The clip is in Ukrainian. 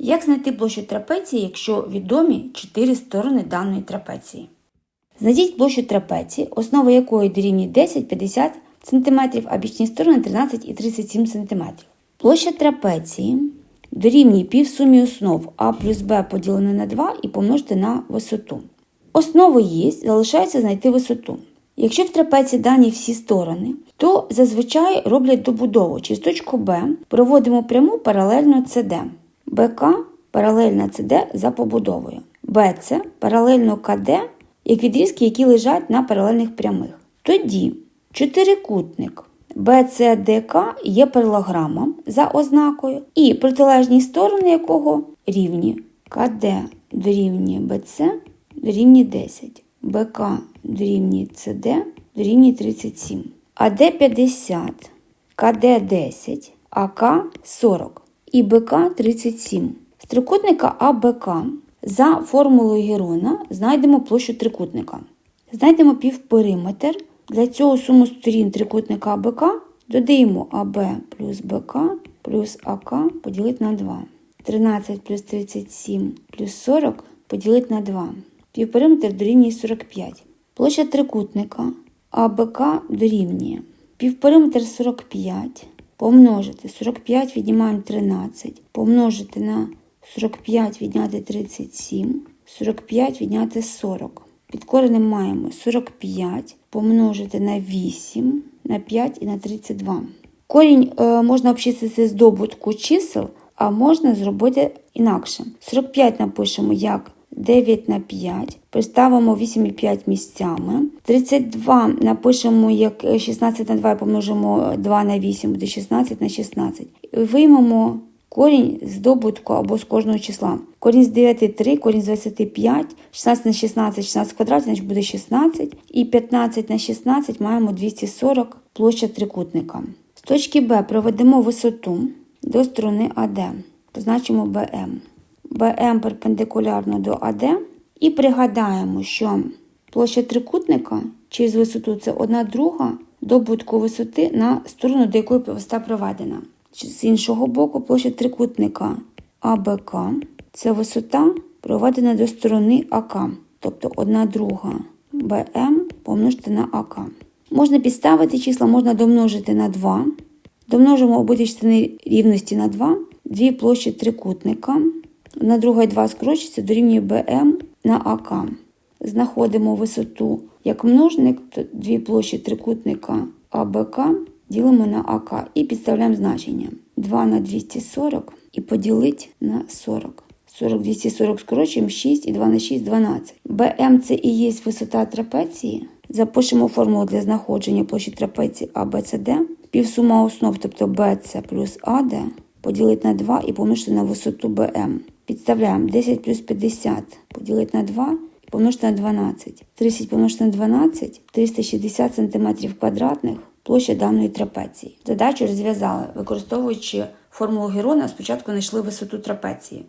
Як знайти площу трапеції, якщо відомі чотири сторони даної трапеції? Знайдіть площу трапеції, основа якої дорівнює 10-50 см, а бічні сторони 13 і 37 см. Площа трапеції дорівнює півсумі основ а плюс b поділене на 2 і помножити на висоту. Основи є, залишається знайти висоту. Якщо в трапеції дані всі сторони, то зазвичай роблять добудову. Через точку Б проводимо пряму паралельно СД. БК паралельно СД за побудовою. БЦ паралельно КД, як відрізки, які лежать на паралельних прямих. Тоді чотирикутник БЦДК є паралограмом за ознакою, і протилежні сторони якого рівні КД дорівнює БЦ дорівнює 10, БК дорівнює СД дорівнює 37, АД 50, КД 10, АК 40 і БК 37. З трикутника АБК за формулою Герона знайдемо площу трикутника. Знайдемо півпериметр. Для цього суму сторін трикутника АБК додаємо АБ плюс БК плюс АК поділити на 2. 13 плюс 37 плюс 40 поділити на 2. Півпериметр дорівнює 45. Площа трикутника АБК дорівнює. Півпериметр 45 помножити 45 віднімаємо 13, помножити на 45 відняти 37, 45 відняти 40. Під коренем маємо 45 помножити на 8, на 5 і на 32. Корінь е, можна обчислити з добутку чисел, а можна зробити інакше. 45 напишемо як 9 на 5, приставимо 8 і 5 місцями. 32 напишемо як 16 на 2 помножимо 2 на 8, буде 16 на 16. І Виймемо корінь з добутку або з кожного числа. Корінь з 9 – 3, корінь з 25, 16 на 16, 16 квадратів, значить буде 16. І 15 на 16 маємо 240 площа трикутника. З точки Б проведемо висоту до сторони АД. Позначимо БМ. БМ перпендикулярно до АД. І пригадаємо, що площа трикутника через висоту це 1 друга добутку висоти на сторону, до якої висота проведена. З іншого боку, площа трикутника АБК це висота проведена до сторони АК, тобто 1 друга БМ помножити на АК. Можна підставити числа, можна домножити на 2. Домножимо обидві частини рівності на 2. Дві площі трикутника. На друга і 2 скорочиться дорівнює БМ на АК. Знаходимо висоту як множник, то дві площі трикутника АБК ділимо на АК і підставляємо значення. 2 на 240 і поділити на 40. 40, 240 скорочуємо 6 і 2 на 6 – 12. БМ це і є висота трапеції. Запишемо формулу для знаходження площі трапеції ABCD. Півсума основ, тобто BC плюс AD, поділити на 2 і помножити на висоту БМ. Підставляємо 10 плюс 50 поділити на 2 і помножити на 12. 30 помножити на 12 – 360 см квадратних площа даної трапеції. Задачу розв'язали, використовуючи формулу Герона, спочатку знайшли висоту трапеції.